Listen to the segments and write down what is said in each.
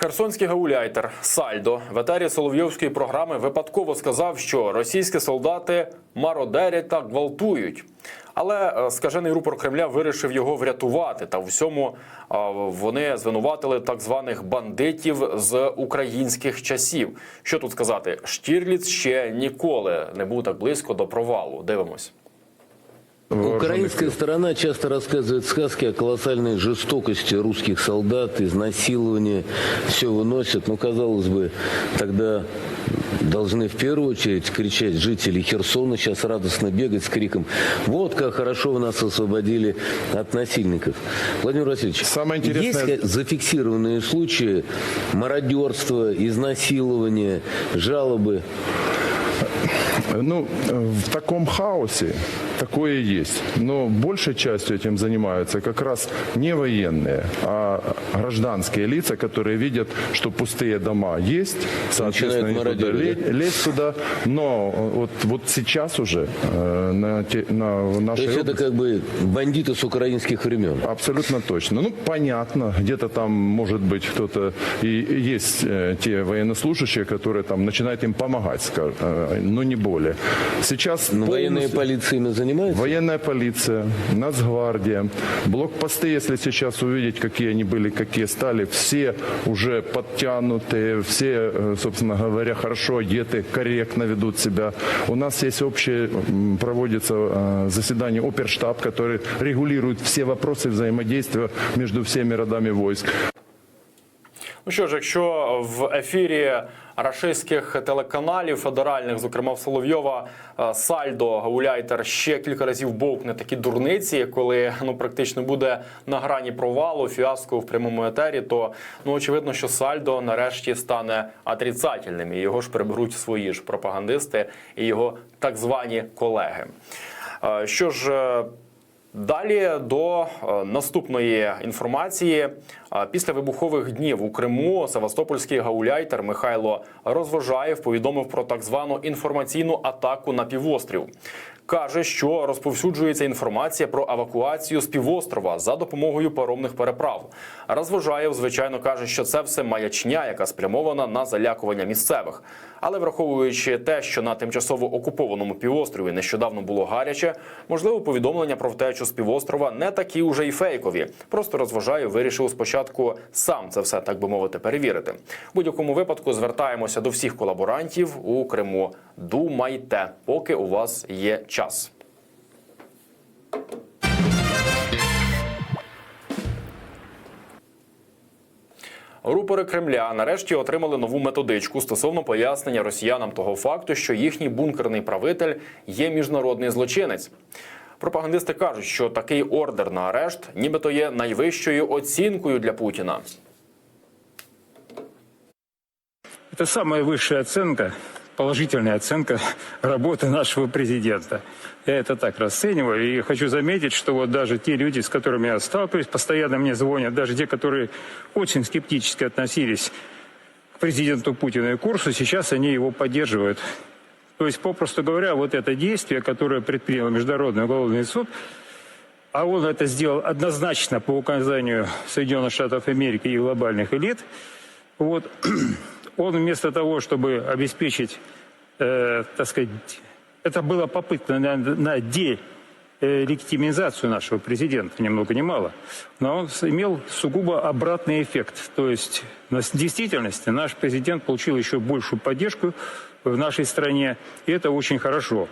Херсонський гауляйтер Сальдо в етері Соловйовської програми випадково сказав, що російські солдати мародерять та гвалтують. Але е, скажений рупор Кремля вирішив його врятувати. Та в всьому е, вони звинуватили так званих бандитів з українських часів. Що тут сказати? Штірліц ще ніколи не був так близько до провалу. Дивимось. Украинская сторона часто рассказывает сказки о колоссальной жестокости русских солдат, изнасиловании, все выносят. Ну, казалось бы, тогда должны в первую очередь кричать жители Херсона, сейчас радостно бегать с криком «Вот как хорошо вы нас освободили от насильников». Владимир Васильевич, Самое интересное- есть зафиксированные случаи мародерства, изнасилования, жалобы? Ну, в таком хаосе такое есть. Но большей частью этим занимаются как раз не военные, а гражданские лица, которые видят, что пустые дома есть, соответственно, туда лезть туда. Но вот, вот сейчас уже э, на, те- на в То нашей есть это области- как бы бандиты с украинских времен. Абсолютно точно. Ну, понятно, где-то там, может быть, кто-то и есть э, те военнослужащие, которые там начинают им помогать, скажем, э, но не более. Сейчас Но военная полностью- полиция ими занимается? Военная полиция, Нацгвардия, блокпосты, если сейчас увидеть, какие они были, какие стали, все уже подтянутые, все, э, собственно говоря, хорошо одеты, корректно ведут себя. У нас есть общее, м, проводится э, заседание оперштаб, который регулирует все вопросы взаимодействия между всеми родами войск. Ну що ж, якщо в ефірі рашистських телеканалів федеральних, зокрема в Соловйова, е, Сальдо Гауляйтер ще кілька разів бовкне такі дурниці, коли ну практично буде на грані провалу, фіаско в прямому етері, то ну очевидно, що Сальдо нарешті стане отрицательним, і його ж приберуть свої ж пропагандисти і його так звані колеги. Е, Що ж. Далі до е, наступної інформації. Е, Після вибухових днів у Криму Севастопольський гауляйтер Михайло Розвожаєв повідомив про так звану інформаційну атаку на півострів. Каже, що розповсюджується інформація про евакуацію з півострова за допомогою паромних переправ. Розвожаєв, звичайно, каже, що це все маячня, яка спрямована на залякування місцевих. Але враховуючи те, що на тимчасово окупованому півострові нещодавно було гаряче, можливо, повідомлення про втечу з півострова не такі уже й фейкові. Просто розважаю, вирішив спочатку сам це все так би мовити перевірити. В будь-якому випадку звертаємося до всіх колаборантів у Криму. Думайте, поки у вас є час. Рупори Кремля нарешті отримали нову методичку стосовно пояснення росіянам того факту, що їхній бункерний правитель є міжнародний злочинець. Пропагандисти кажуть, що такий ордер на арешт, нібито є найвищою оцінкою для Путіна. Самая высшая оценка, положительная оценка работы нашего президента. Я это так расцениваю. И хочу заметить, что вот даже те люди, с которыми я сталкиваюсь, постоянно мне звонят, даже те, которые очень скептически относились к президенту Путину и курсу, сейчас они его поддерживают. То есть, попросту говоря, вот это действие, которое предпринял Международный уголовный суд, а он это сделал однозначно по указанию Соединенных Штатов Америки и глобальных элит, вот, он вместо того, чтобы обеспечить, э, так сказать, это была попытка на, на делегитимизацию нашего президента, ни много ни мало, но он имел сугубо обратный эффект. То есть на действительности наш президент получил еще большую поддержку в нашей стране, и это очень хорошо.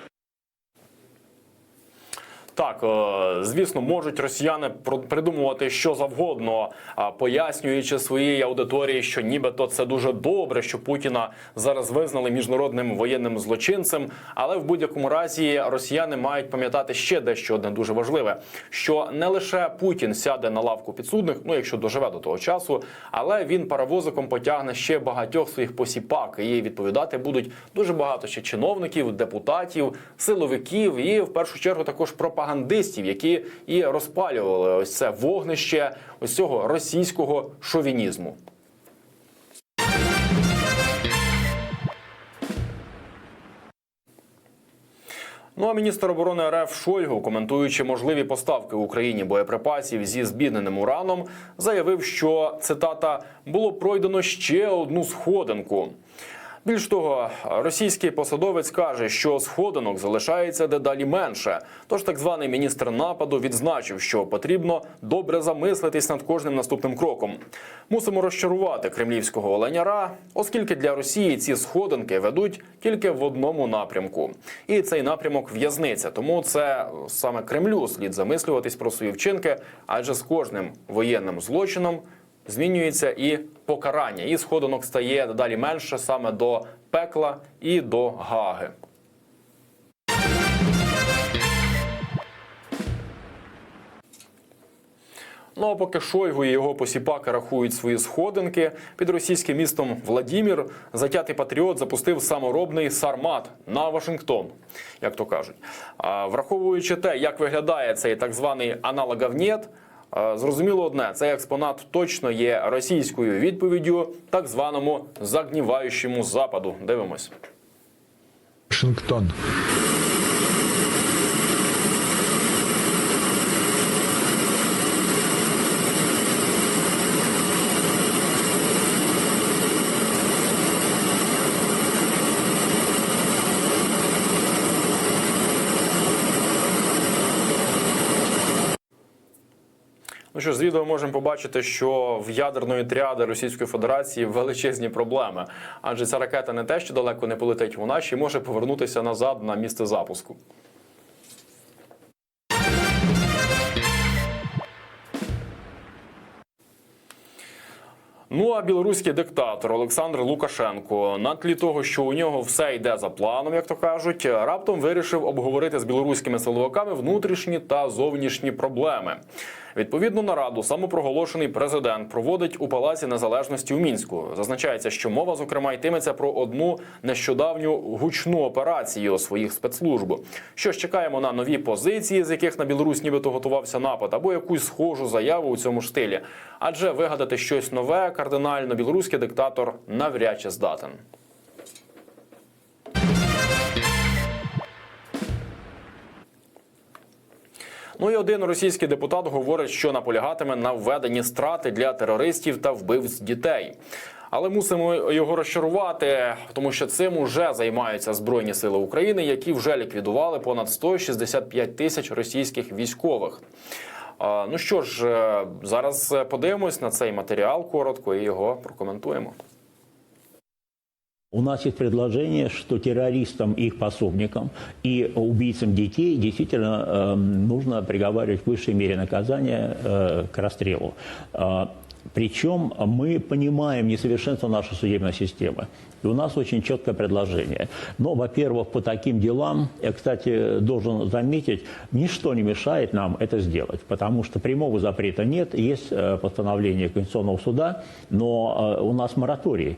Так, е, звісно, можуть росіяни придумувати що завгодно, пояснюючи своїй аудиторії, що нібито це дуже добре, що Путіна зараз визнали міжнародним воєнним злочинцем. Але в будь-якому разі росіяни мають пам'ятати ще дещо одне дуже важливе: що не лише Путін сяде на лавку підсудних, ну якщо доживе до того часу, але він паровозиком потягне ще багатьох своїх посіпак, і відповідати будуть дуже багато ще чиновників, депутатів, силовиків і в першу чергу також пропагандистів, які і розпалювали ось це вогнище ось цього російського шовінізму. Ну а міністр оборони РФ Шойгу, коментуючи можливі поставки Україні боєприпасів зі збідненим ураном, заявив, що цитата було пройдено ще одну сходинку. Більш того, російський посадовець каже, що сходинок залишається дедалі менше. Тож так званий міністр нападу відзначив, що потрібно добре замислитись над кожним наступним кроком. Мусимо розчарувати кремлівського оленяра, оскільки для Росії ці сходинки ведуть тільки в одному напрямку. І цей напрямок в'язниця. Тому це саме Кремлю слід замислюватись про свої вчинки, адже з кожним воєнним злочином змінюється і покарання, і сходинок стає дедалі менше саме до пекла і до гаги. Ну а поки Шойгу і його посіпаки рахують свої сходинки, під російським містом Владімір затятий патріот запустив саморобний сармат на Вашингтон, як то кажуть. А враховуючи те, як виглядає цей так званий аналоговнєт, е, зрозуміло одне: цей експонат точно є російською відповіддю так званому загніваючому западу. Дивимось. Вашингтон. Ну що ж, з відео можемо побачити, що в ядерної тріади Російської Федерації величезні проблеми, адже ця ракета не те, що далеко не полетить, вона ще може повернутися назад на місце запуску. Ну а білоруський диктатор Олександр Лукашенко на тлі того, що у нього все йде за планом, як то кажуть, раптом вирішив обговорити з білоруськими силовиками внутрішні та зовнішні проблеми. Відповідну нараду самопроголошений президент проводить у Палаці Незалежності у мінську. Зазначається, що мова зокрема йтиметься про одну нещодавню гучну операцію своїх спецслужб. Що ж чекаємо на нові позиції, з яких на Білорусь нібито готувався напад, або якусь схожу заяву у цьому ж стилі. Адже вигадати щось нове кардинально білоруський диктатор навряд чи здатен. Ну і один російський депутат говорить, що наполягатиме на введенні страти для терористів та вбивць дітей. Але мусимо його розчарувати, тому що цим уже займаються збройні сили України, які вже ліквідували понад 165 тисяч російських військових. Ну що ж, е, зараз подивимось на цей матеріал коротко і його прокоментуємо. У нас есть предложение, что террористам, их пособникам и убийцам детей действительно э, нужно приговаривать в высшей мере наказания э, к расстрелу. Э, причем мы понимаем несовершенство нашей судебной системы. И у нас очень четкое предложение. Но, во-первых, по таким делам, я, кстати, должен заметить, ничто не мешает нам это сделать, потому что прямого запрета нет, есть э, постановление Конституционного суда, но э, у нас мораторий.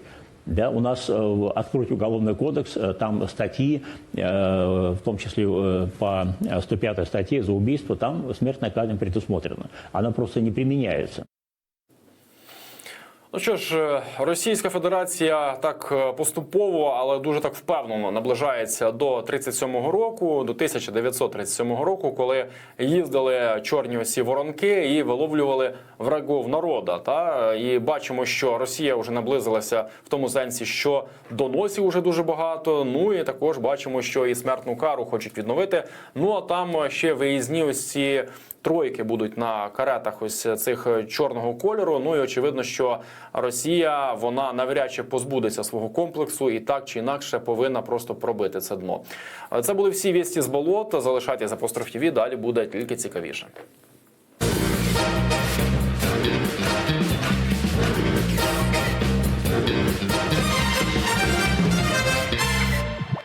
Да, у нас э, откройте уголовный кодекс, э, там статьи, э, в том числе э, по 105 статье за убийство, там смертная казнь предусмотрена. Она просто не применяется. Ну що ж, е, Російська Федерація так е, поступово, але дуже так впевнено наближається до 37-го року, до 1937 року, коли їздили чорні осі воронки і виловлювали врагов народа. Та і бачимо, що Росія вже наблизилася в тому сенсі, що доносів уже дуже багато. Ну і також бачимо, що і смертну кару хочуть відновити. Ну а там ще виїзні ось ці тройки будуть на каретах ось цих чорного кольору. Ну і очевидно, що Росія вона навряд чи позбудеться свого комплексу і так чи інакше повинна просто пробити це дно. Це були всі вісті з болота. Залишайтеся за апостроф Далі буде тільки цікавіше.